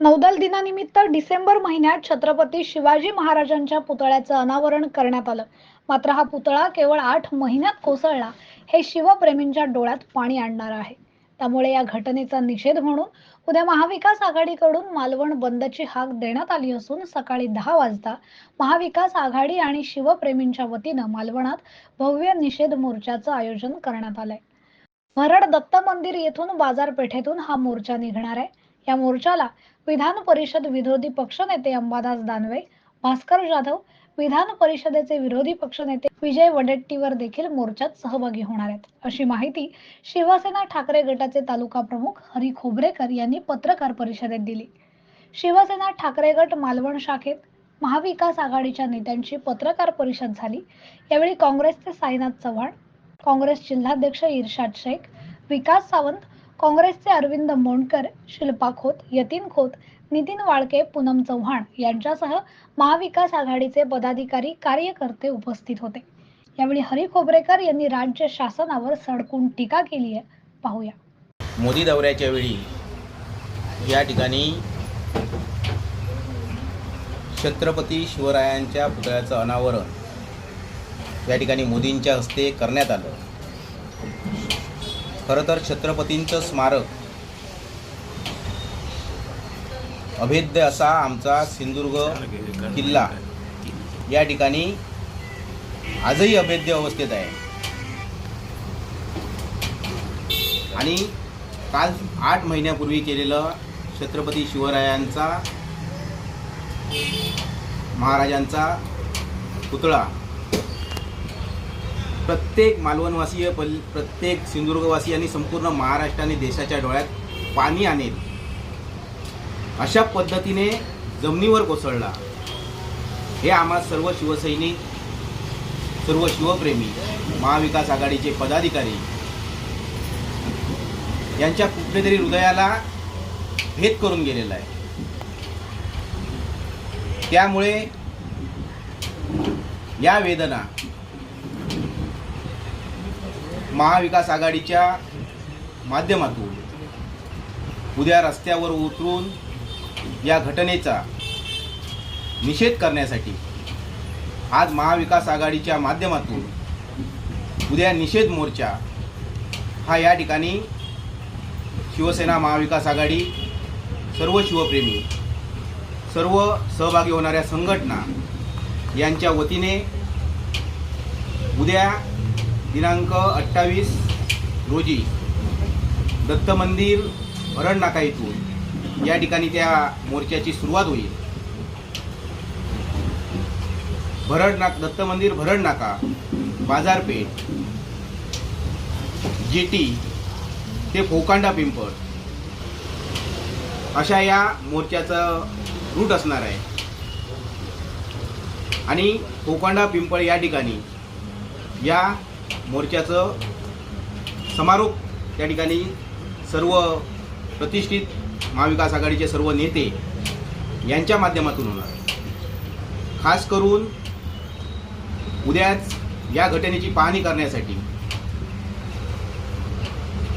नौदल दिनानिमित्त डिसेंबर महिन्यात छत्रपती शिवाजी महाराजांच्या पुतळ्याचं अनावरण करण्यात आलं. मात्र हा पुतळा केवळ आठ महिन्यात कोसळला. हे शिवप्रेमींच्या डोळ्यात पाणी आणणार आहे. त्यामुळे या घटनेचा निषेध म्हणून उद्या महाविकास आघाडीकडून मालवण बंदची हाक देण्यात आली असून सकाळी दहा वाजता महाविकास आघाडी आणि शिवप्रेमींच्या वतीनं मालवणात भव्य निषेध मोर्चाचं आयोजन करण्यात आलंय. भरड दत्त मंदिर येथून बाजारपेठेतून हा मोर्चा निघणार आहे. या मोर्चाला विधान परिषद विरोधी पक्षनेते अंबादास दानवे भास्कर जाधव विधान परिषदेचे विरोधी पक्षनेते विजय वडेट्टीवर देखील मोर्चात सहभागी होणार आहेत. अशी माहिती शिवसेना ठाकरे गटाचे तालुका प्रमुख हरी खोबरेकर यांनी पत्रकार परिषदेत दिली. शिवसेना ठाकरे गट मालवण शाखेत महाविकास आघाडीच्या नेत्यांची पत्रकार परिषद झाली. यावेळी काँग्रेसचे साईनाथ चव्हाण काँग्रेस जिल्हाध्यक्ष इर्शाद शेख विकास सावंत काँग्रेसचे अरविंद मोंडकर शिल्पा खोत यतीन खोत नितीन वाळके पूनम चव्हाण यांच्यासह महाविकास आघाडीचे पदाधिकारी कार्यकर्ते उपस्थित होते. यावेळी हरी खोबरेकर यांनी राज्य शासनावर सडकून टीका केली आहे. पाहूया. मोदी दौऱ्याच्या वेळी या ठिकाणी छत्रपती शिवरायांच्या पुतळ्याचं अनावरण या ठिकाणी मोदींच्या हस्ते करण्यात आलं. खरं तर छत्रपतींचं स्मारक. अभेद्य असा आमचा सिंधुदुर्ग किल्ला. या ठिकाणी आजही अभेद्य अवस्थेत आहे. आणि काल आठ महिन्यापूर्वी केलेलं छत्रपती शिवरायांचा महाराजांचा पुतळा प्रत्येक मालवणवासीय पल प्रत्येक सिंधुदुर्गवासी आणि संपूर्ण महाराष्ट्राने देशाच्या डोळ्यात पाणी आणेल अशा पद्धतीने जमिनीवर कोसळला. हे आम्हा सर्व शिवसैनिक सर्व शिवप्रेमी महाविकास आघाडीचे पदाधिकारी यांच्या कुठेतरी हृदयाला भेद करून गेलेला आहे. त्यामुळे या वेदना महाविकास आघाडीच्या माध्यमातून उद्या रस्त्यावर उतरून या घटनेचा निषेध करण्यासाठी आज महाविकास आघाडीच्या माध्यमातून उद्या निषेध मोर्चा हा या ठिकाणी शिवसेना महाविकास आघाडी सर्व शिवप्रेमी सर्व सहभागी होणाऱ्या संघटना यांच्या वतीने उद्या दिनांक अठ्ठावीस रोजी दत्त मंदिर भरडनाका इथून या ठिकाणी त्या मोर्चाची सुरुवात होईल. भरड दत्त मंदिर भरड नाका बाजारपेठ जेटी ते फोकांडा पिंपळ अशा या मोर्चाचं रूट असणार आहे. आणि कोकांडा पिंपळ या ठिकाणी या मोर्चाचं समारोप त्या ठिकाणी सर्व प्रतिष्ठित महाविकास आघाडीचे सर्व नेते यांच्या माध्यमातून होणार. खास करून उद्याच या घटनेची पाहणी करण्यासाठी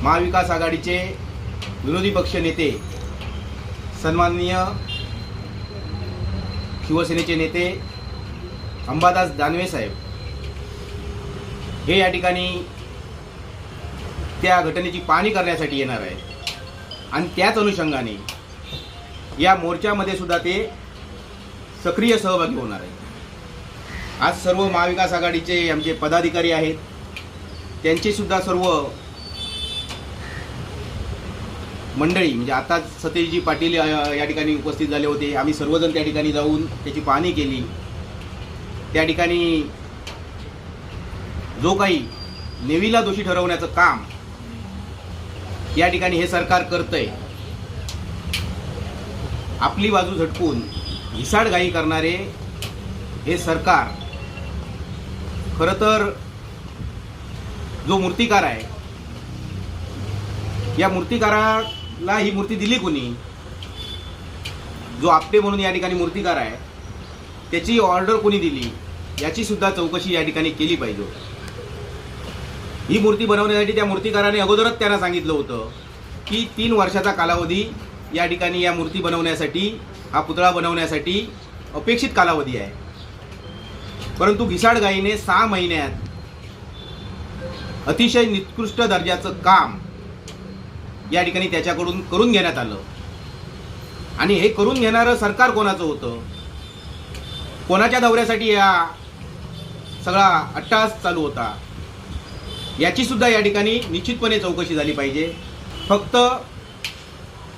महाविकास आघाडीचे विरोधी पक्ष नेते सन्माननीय शिवसेनेचे नेते अंबादास दानवे साहेब हे या ठिकाणी त्या घटनेची पाहणी करण्यासाठी येणार आहे. आणि त्याच अनुषंगाने या मोर्चामध्ये सुद्धा ते सक्रिय सहभागी होणार आहे आज सर्व महाविकास आघाडीचे आमचे पदाधिकारी आहेत. त्यांचे सुद्धा सर्व मंडळी म्हणजे आता सतीशजी पाटील या ठिकाणी उपस्थित झाले होते. आम्ही सर्वजण त्या ठिकाणी जाऊन त्याची पाहणी केली. त्या ठिकाणी जो काही नेवीला दोषी ठरवण्याचं काम या ठिकाणी हे सरकार करतंय आपली बाजू झटकून घिसाडघाई करणारे हे सरकार खरं तर जो मूर्तिकार आहे या मूर्तिकाराला ही मूर्ती दिली कोणी? जो आपटे म्हणून या ठिकाणी मूर्तिकार आहे त्याची ऑर्डर कोणी दिली? याची सुद्धा चौकशी या ठिकाणी केली पाहिजे ही मूर्ती बनवण्यासाठी त्या मूर्तिकाराने अगोदरच त्यांना सांगितलं होतं की तीन वर्षाचा कालावधी या ठिकाणी या मूर्ती बनवण्यासाठी हा पुतळा बनवण्यासाठी अपेक्षित कालावधी आहे. परंतु घिसाडगाईने सहा महिन्यात अतिशय निकृष्ट दर्जाचं काम या ठिकाणी त्याच्याकडून करून घेण्यात आलं. आणि हे करून घेणारं सरकार कोणाचं होतं? कोणाच्या दौऱ्यासाठी या सगळा अट्टास चालू होता? याची सुद्धा या ठिकाणी निश्चितपणे चौकशी झाली पाहिजे. फक्त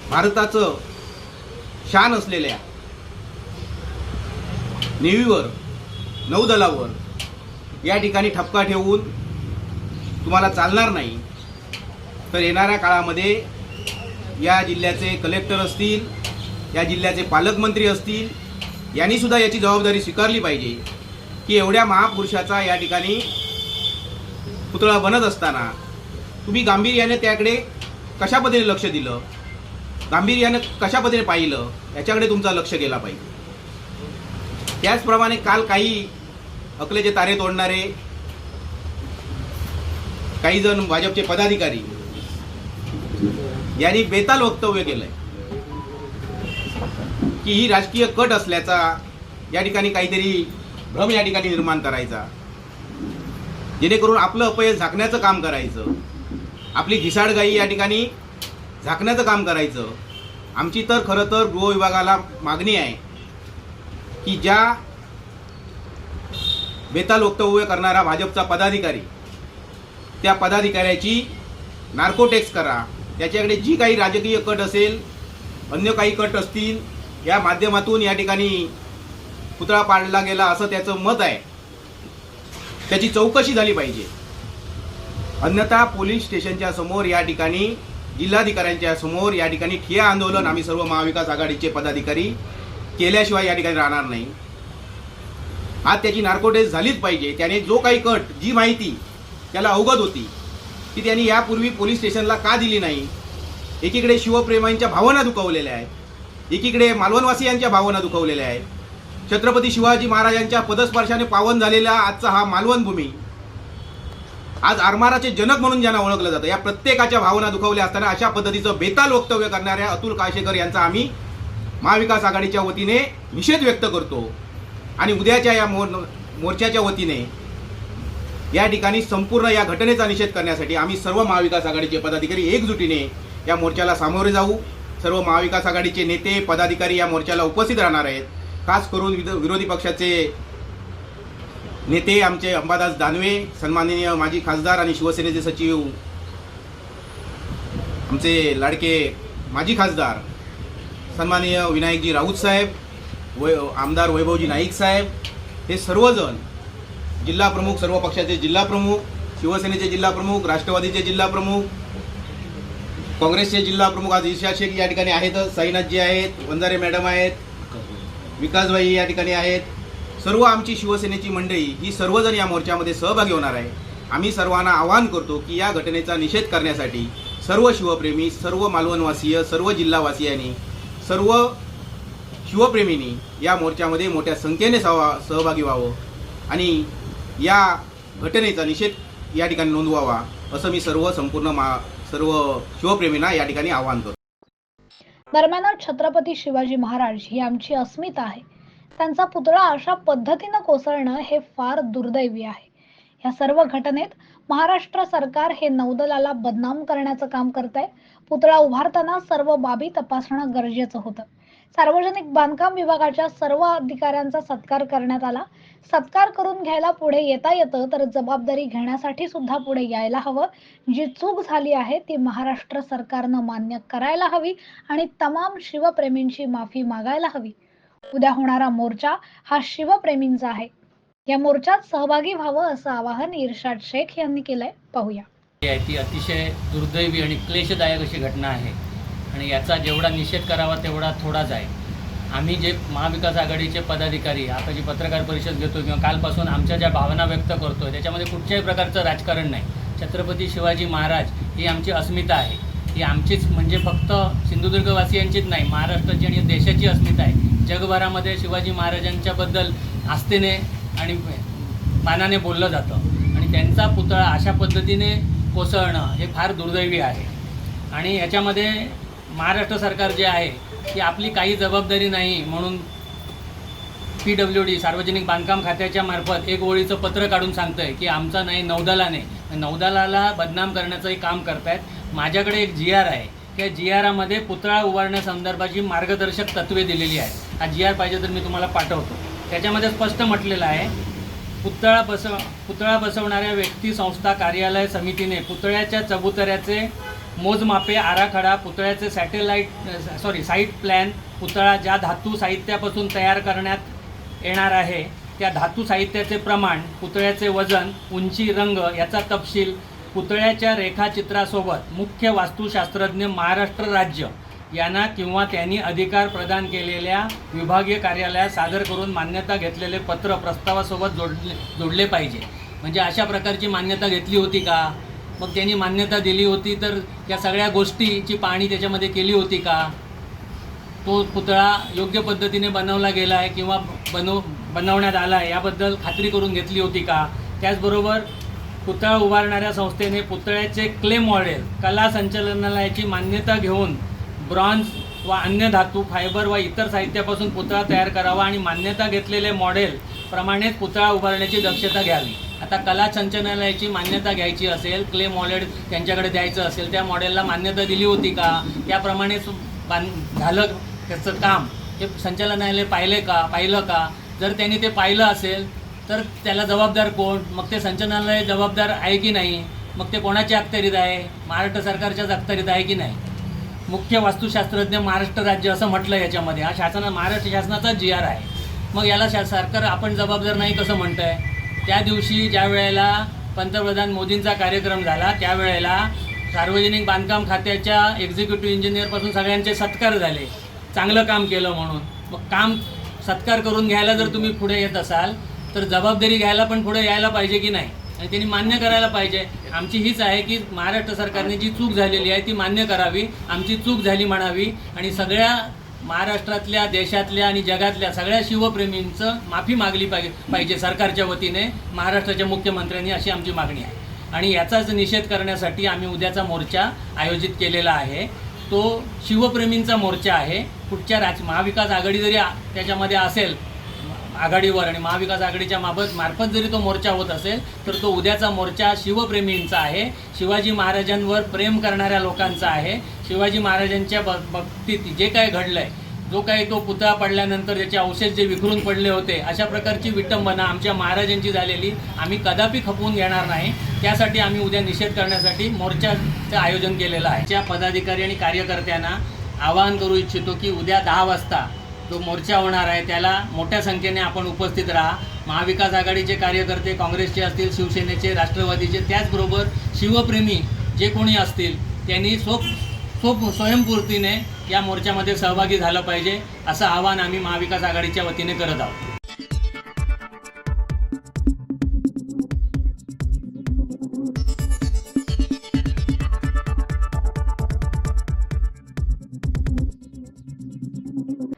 भारताचं शान असलेल्या नेव्हीवर नौदलावर या ठिकाणी ठपका ठेवून तुम्हाला चालणार नाही. तर येणाऱ्या काळामध्ये या जिल्ह्याचे कलेक्टर असतील या जिल्ह्याचे पालकमंत्री असतील यांनीसुद्धा याची जबाबदारी स्वीकारली पाहिजे की एवढ्या महापुरुषाचा या ठिकाणी पुतळा बनत असताना तुम्ही गांभीर्याने त्याकडे कशा पद्धतीने लक्ष दिलं? गांभीर्याने कशा पद्धतीने पाहिलं? याच्याकडे तुमचा लक्ष गेला पाहिजे. त्याचप्रमाणे काल काही अकलेचे तारे तोडणारे काही जण भाजपचे पदाधिकारी यांनी बेताल वक्तव्य केलंय की ही राजकीय कट असल्याचा या ठिकाणी काहीतरी भ्रम या ठिकाणी निर्माण करायचा. जेणेकरून आपलं अपयश झाकण्याचं काम करायचं. आपली घिसाडगाई या ठिकाणी झाकण्याचं काम करायचं. आमची तर खरं तर गृह विभागाला मागणी आहे की ज्या बेताल वक्तव्य करणारा भाजपचा पदाधिकारी त्या पदाधिकाऱ्याची नार्कोटेक्स करा. त्याच्याकडे जी काही राजकीय कट असेल अन्य काही कट असतील या माध्यमातून या ठिकाणी पुतळा पाडला गेला असं त्याचं मत आहे. त्याची चौकशी झाली पाहिजे. अन्यथा पोलीस स्टेशनच्या समोर या ठिकाणी जिल्हाधिकाऱ्यांच्या समोर या ठिकाणी ठिया आंदोलन आम्ही सर्व महाविकास आघाडीचे पदाधिकारी केल्याशिवाय या ठिकाणी राहणार नाही. आज त्याची नार्कोटेस झालीच पाहिजे. त्याने जो काही कट जी माहिती त्याला अवगत होती ती त्यांनी यापूर्वी पोलीस स्टेशनला का दिली नाही? एकीकडे शिवप्रेमांच्या भावना दुखावलेल्या आहेत. एकीकडे मालवणवासियांच्या भावना दुखावलेल्या आहेत. छत्रपती शिवाजी महाराजांच्या पदस्पर्शाने पावन झालेला आजचा हा मालवण भूमी. आज आरमाराचे जनक म्हणून ज्यांना ओळखलं जातं या प्रत्येकाच्या भावना दुखावल्या असताना अशा पद्धतीचं बेताल वक्तव्य करणाऱ्या अतुल काशेकर यांचा आम्ही महाविकास आघाडीच्या वतीने निषेध व्यक्त करतो. आणि उद्याच्या या मोर मोर्चाच्या वतीने या ठिकाणी संपूर्ण या घटनेचा निषेध करण्यासाठी आम्ही सर्व महाविकास आघाडीचे पदाधिकारी एकजुटीने या मोर्चाला सामोरे जाऊ. सर्व महाविकास आघाडीचे नेते पदाधिकारी या मोर्चाला उपस्थित राहणार आहेत. खास करून विरोधी पक्षाचे नेते आमचे अंबादास दानवे सन्माननीय माजी खासदार आणि शिवसेनेचे सचिव आमचे लाडके माजी खासदार सन्माननीय विनायकजी राऊत साहेब वै आमदार वैभवजी नाईक साहेब हे सर्वजण जिल्हा प्रमुख सर्व पक्षाचे जिल्हा प्रमुख शिवसेनेचे जिल्हा प्रमुख राष्ट्रवादीचे जिल्हा प्रमुख काँग्रेसचे जिल्हा प्रमुख आज ईशा शेख या ठिकाणी आहेतच साईनाथजी आहेत वंजारे मॅडम आहेत विकासभाई या ठिकाणी आहेत. सर्व आमची शिवसेनेची मंडळी ही सर्वजण या मोर्चामध्ये सहभागी होणार आहे. आम्ही सर्वांना आवाहन करतो की या घटनेचा निषेध करण्यासाठी सर्व शिवप्रेमी सर्व मालवणवासीय सर्व जिल्हावासियांनी सर्व शिवप्रेमींनी या मोर्चामध्ये मोठ्या संख्येने सहवा सहभागी व्हावं आणि या घटनेचा निषेध या ठिकाणी नोंदवावा असं मी सर्व संपूर्ण मा सर्व शिवप्रेमींना या ठिकाणी आवाहन करतो. दरम्यान छत्रपती शिवाजी महाराज ही आमची अस्मिता आहे. त्यांचा पुतळा अशा पद्धतीनं कोसळणं हे फार दुर्दैवी आहे. या सर्व घटनेत महाराष्ट्र सरकार हे नौदलाला बदनाम करण्याचं काम करत आहे पुतळा उभारताना सर्व बाबी तपासणं गरजेचं होतं. सार्वजनिक बांधकाम विभागाच्या सर्व अधिकाऱ्यांचा सत्कार करण्यात आला. सत्कार करून घ्यायला पुढे येता येतं तर जबाबदारी घेण्यासाठी सुद्धा पुढे यायला हवं. जी चूक झाली आहे ती महाराष्ट्र सरकारनं मान्य करायला हवी आणि तमाम शिवप्रेमींची माफी मागायला हवी. उद्या होणारा मोर्चा हा शिवप्रेमींचा आहे. या मोर्चात सहभागी व्हावं असं आवाहन इर्शाद शेख यांनी केलंय. पाहूया. ती अतिशय दुर्दैवी आणि क्लेशदायक अशी घटना आहे. आणि याचा जेवढा निषेध करावा तेवढा थोडाच आहे आम्ही जे महाविकास आघाडीचे पदाधिकारी आता जी पत्रकार परिषद घेतो किंवा कालपासून आमच्या ज्या भावना व्यक्त करतोय त्याच्यामध्ये कुठच्याही प्रकारचं राजकारण नाही. छत्रपती शिवाजी महाराज ही आमची अस्मिता आहे. ही आमचीच म्हणजे फक्त सिंधुदुर्गवासियांचीच नाही महाराष्ट्राची आणि देशाची अस्मिता आहे. जगभरामध्ये शिवाजी महाराजांच्याबद्दल आस्थेने आणि मानाने बोललं जातं. आणि त्यांचा पुतळा अशा पद्धतीने कोसळणं हे फार दुर्दैवी आहे. आणि याच्यामध्ये महाराष्ट्र सरकार जे आहे की आपली काही जबाबदारी नाही म्हणून पी डब्ल्यू डी सार्वजनिक बांधकाम खात्याच्या मार्फत एक ओळीचं पत्र काढून सांगतंय की आमचा नाही नौदलाने नौदलाला बदनाम करण्याचंही काम करतायत. माझ्याकडे एक जी आर आहे. त्या जी आरामध्ये पुतळा उभारण्यासंदर्भाची मार्गदर्शक तत्त्वे दिलेली आहेत. हा जी आर पाहिजे तर मी तुम्हाला पाठवतो. त्याच्यामध्ये स्पष्ट म्हटलेलं आहे पुतळा बसव पुतळा बसवणाऱ्या व्यक्ती संस्था कार्यालय समितीने पुतळ्याच्या चबुतऱ्याचे मोजमापे आराखडा पुतळ्याचे सॅटेलाईट सॉरी साईट प्लॅन पुतळा ज्या धातू साहित्यापासून तयार करण्यात येणार आहे त्या धातू साहित्याचे प्रमाण पुतळ्याचे वजन उंची रंग याचा तपशील पुतळ्याच्या रेखाचित्रासोबत मुख्य वास्तुशास्त्रज्ञ महाराष्ट्र राज्य यांना किंवा त्यांनी अधिकार प्रदान केलेल्या विभागीय कार्यालयात सादर करून मान्यता घेतलेले पत्र प्रस्तावासोबत जोडले जोडले पाहिजे. म्हणजे अशा प्रकारची मान्यता घेतली होती का? मग त्यांनी मान्यता दिली होती तर या सगळ्या गोष्टीची पाहणी त्याच्यामध्ये केली होती का? तो पुतळा योग्य पद्धतीने बनवला गेला आहे किंवा बनव बनवण्यात आला आहे याबद्दल खात्री करून घेतली होती का? त्याचबरोबर पुतळा उभारणाऱ्या संस्थेने पुतळ्याचे क्ले मॉडेल कला संचालनालयाची मान्यता घेऊन ब्रॉन्झ व अन्य धातू फायबर व इतर साहित्यापासून पुतळा तयार करावा आणि मान्यता घेतलेले मॉडेल प्रमाणेच पुतळा उभारण्याची दक्षता घ्यावी. आता कला संचालनालयाची मान्यता घ्यायची असेल क्ले मॉडेल त्यांच्याकडे द्यायचं असेल त्या मॉडेलला मान्यता दिली होती का? त्याप्रमाणेच बांध झालं त्याचं काम. हे संचालनालय पाहिले का? पाहिलं का? जर त्यांनी ते पाहिलं असेल तर त्याला जबाबदार कोण? मग ते संचालनालय जबाबदार आहे की नाही? मग ते कोणाच्या अखत्यारीत आहे? महाराष्ट्र सरकारच्याच अखत्यारीत आहे की नाही? मुख्य वास्तुशास्त्रज्ञ महाराष्ट्र राज्य असं म्हटलं याच्यामध्ये. हा शासना महाराष्ट्र शासनाचा जी आर आहे. मग याला शा सरकार आपण जबाबदार नाही कसं म्हणतं आहे त्या दिवशी ज्या वेळेला पंतप्रधान मोदींचा कार्यक्रम झाला त्यावेळेला सार्वजनिक बांधकाम खात्याच्या एक्झिक्युटिव्ह इंजिनियरपासून सगळ्यांचे सत्कार झाले. चांगलं काम केलं म्हणून. मग काम सत्कार करून घ्यायला जर तुम्ही पुढे येत असाल तर जबाबदारी घ्यायला पण पुढे यायला पाहिजे की नाही? आणि त्यांनी मान्य करायला पाहिजे. आमची हीच आहे की महाराष्ट्र सरकारने जी चूक झालेली आहे ती मान्य करावी. आमची चूक झाली म्हणावी. आणि सगळ्या महाराष्ट्रातल्या देशातल्या आणि जगातल्या सगळ्या शिवप्रेमींचं माफी मागली पाहिजे पाहिजे सरकारच्या वतीने महाराष्ट्राच्या मुख्यमंत्र्यांनी अशी आमची मागणी आहे. आणि याचाच निषेध करण्यासाठी आम्ही उद्याचा मोर्चा आयोजित केलेला आहे. तो शिवप्रेमींचा मोर्चा आहे. कुठच्या राज महाविकास आघाडी जरी त्याच्यामध्ये असेल आघाडीवर आणि महाविकास आघाडीच्या मार्फत मार्फत जरी तो मोर्चा होत असेल तर तो उद्याचा मोर्चा शिवप्रेमींचा आहे. शिवाजी महाराजांवर प्रेम करणाऱ्या लोकांचा आहे. शिवाजी महाराजांच्या बाबतीत जे काय घडलं आहे जो काही तो पुतळा पडल्यानंतर त्याचे अवशेष जे विखरून पडले होते अशा प्रकारची विटंबना आमच्या महाराजांची झालेली आम्ही कदापि खपवून घेणार नाही. त्यासाठी आम्ही उद्या निषेध करण्यासाठी मोर्चाचं आयोजन केलेलं आहे. त्या पदाधिकारी आणि कार्यकर्त्यांना आवाहन करू इच्छितो की उद्या दहा वाजता जो मोर्चा होणार आहे त्याला मोठ्या संख्येने आपण उपस्थित राहा. महाविकास आघाडीचे कार्यकर्ते काँग्रेसचे असतील शिवसेनेचे राष्ट्रवादीचे त्याचबरोबर शिवप्रेमी जे कोणी असतील त्यांनी सोप सोप स्वयंपूर्तीने या मोर्चामध्ये सहभागी झालं पाहिजे असं आवाहन आम्ही महाविकास आघाडीच्या वतीने करत आहोत.